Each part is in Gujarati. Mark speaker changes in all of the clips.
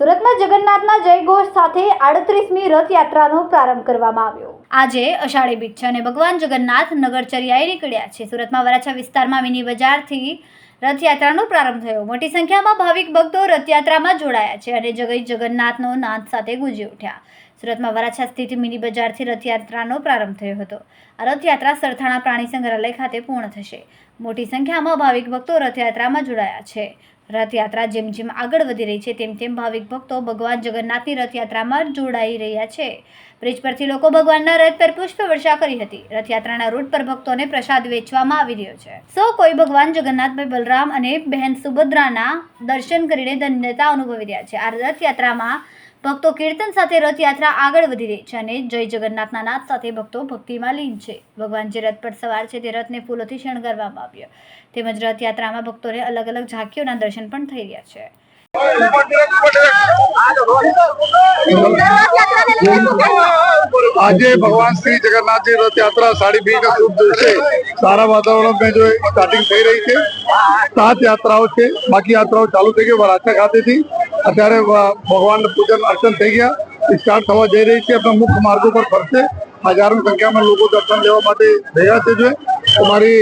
Speaker 1: સુરતમાં જગન્નાથના જયઘોષ સાથે આડત્રીસમી રથયાત્રાનો પ્રારંભ કરવામાં આવ્યો. આજે અષાઢી બીજ છે અને ભગવાન જગન્નાથ નગરચર્યાએ નીકળ્યા છે. સુરતમાં વરાછા વિસ્તારમાં મિની બજારથી રથયાત્રાનો પ્રારંભ થયો. મોટી સંખ્યામાં ભાવિક ભક્તો રથયાત્રામાં જોડાયા છે અને જગઈ જગન્નાથનો નાદ સાથે ગુંજી ઉઠ્યા. સુરતમાં વરાછા સ્થિત મિની બજારથી રથયાત્રાનો પ્રારંભ થયો હતો. આ રથયાત્રા સરથાણા પ્રાણી સંગ્રહાલય ખાતે પૂર્ણ થશે. મોટી સંખ્યામાં ભાવિક ભક્તો રથયાત્રામાં જોડાયા છે. રથયાત્રા જેમ જેમ આગળ વધી રહી છે, તેમ તેમ ભાવિક ભક્તો ભગવાન જગન્નાથની રથયાત્રામાં જોડાઈ રહ્યા છે. બ્રિજ પરથી લોકો ભગવાનના રથ પર પુષ્પ વર્ષા કરી હતી. રથયાત્રાના રૂટ પર ભક્તોને પ્રસાદ વેચવામાં આવી રહ્યો છે. સૌ કોઈ ભગવાન જગન્નાથભાઈ બલરામ અને બહેન સુભદ્રાના દર્શન કરીને ધન્યતા અનુભવી રહ્યા છે. આ રથયાત્રામાં ભક્તો કીર્તન સાથે રથયાત્રા આગળ વધી રહી છે અને જય જગન્નાથના નાદ સાથે ભક્તો ભક્તિમાં લીન છે. ભગવાન જે રથ પર સવાર છે, તે રથને ફૂલોથી શણગારવામાં આવ્યો. તેમજ રથયાત્રામાં ભક્તોને અલગ અલગ ઝાંખીઓના દર્શન પણ થઈ રહ્યા છે.
Speaker 2: આજે ભગવાન શ્રી જગન્નાથજી રથ યાત્રા સાડી બી ના શુભ દિવસે સારા વાતાવરણ મેં जो સ્ટાર્ટિંગ થઈ રહી છે. સાત યાત્રાઓ છે. બાકી યાત્રાઓ ચાલુ થઈ ગઈ વરાછા ખાતેથી. અત્યારે ભગવાન પૂજન અર્ચન થઈ ગયા. સ્ટાર્ટ થવા જઈ રહી છે. આપણા મુખ્ય માર્ગો પર ફરશે. હજારો સંખ્યામાં લોકો દર્શન લેવા માટે રહ્યા છે જો અમારી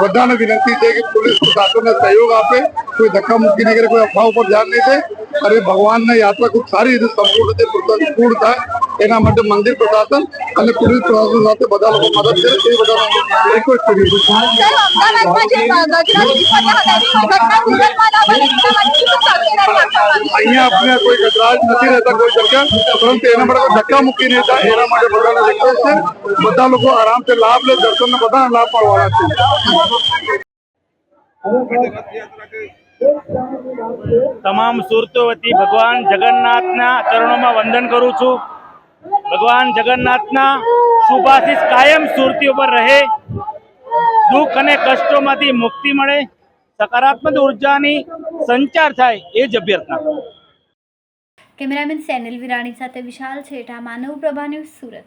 Speaker 2: બધાને વિનંતી છે કે પોલીસ પ્રશાસનને સહયોગ આપે. કોઈ ધક્કા મૂકી નહીં કરે કોઈ અફવા ઉપર ધ્યાન નહીં દે અને ભગવાનની યાત્રા ખૂબ સારી રીતે સંપૂર્ણ રીતે પૂર્ણ થાય એના માટે મંદિર પ્રશાસન અને પોલીસ પ્રશાસન સાથે બધા લોકો મદદ કરે એ બધા રિક્વેસ્ટ કરી છે
Speaker 3: અમદાવાદમાં જે ગજરાની ફરિયાદ આવી ઘટના સુરતમાં ના બને તેના માટે શું સાવચેતી રાખવામાં આવી?
Speaker 2: અહીંયા આપણે કોઈ ગજરાજ નથી રહેતા કોઈ જગ્યા પરંતુ એના માટે કોઈ ધક્કા મૂકી નહીં થાય એના માટે બધાને રિક્વેસ્ટ છે બધા લોકો આરામથી લાભ લે દર્શનનો બધાને લાભ મળવાના છે
Speaker 4: તમામ સુરતો વતી ભગવાન જગન્નાથના ચરણોમાં વંદન કરું છું. ભગવાન જગન્નાથના શુભાશીષ કાયમ સુરતી ઉપર રહે. દુઃખ અને કષ્ટોમાંથી મુક્તિ મળે. સકારાત્મક ઉર્જાની સંચાર થાય એ જ અભ્યર્થના.
Speaker 1: કેમેરામેન સેનિલ વિરાણી સાથે વિશાલ છેઠા માનવ પ્રભા ન્યૂઝ સુરત.